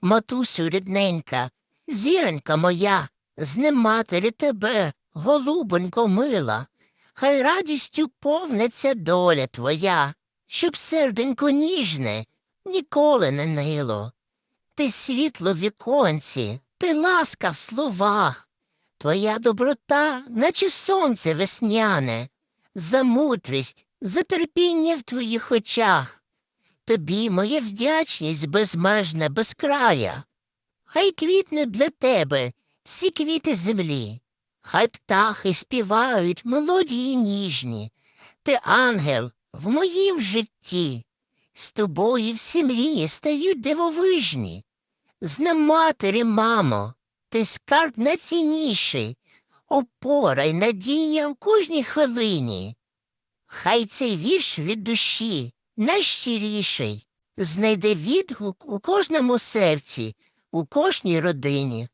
матусю рідненька, зіронька моя, з ним матері тебе, голубонько мила, хай радістю повниться доля твоя, щоб серденько ніжне ніколи не нило. Ти світло в віконці, ти ласка в словах, твоя доброта, наче сонце весняне, за мудрість, за терпіння в твоїх очах. Тобі моя вдячність безмежна, безкрая. Хай квітнуть для тебе ці квіти землі, хай птахи співають мелодії ніжні. Ти ангел в моїм житті, з тобою всі мрії стають дивовижні. З ним матері, мамо, ти скарб найцінніший, опора й надія в кожній хвилині. Хай цей вірш від душі найщиріший, знайде відгук у кожному серці, у кожній родині.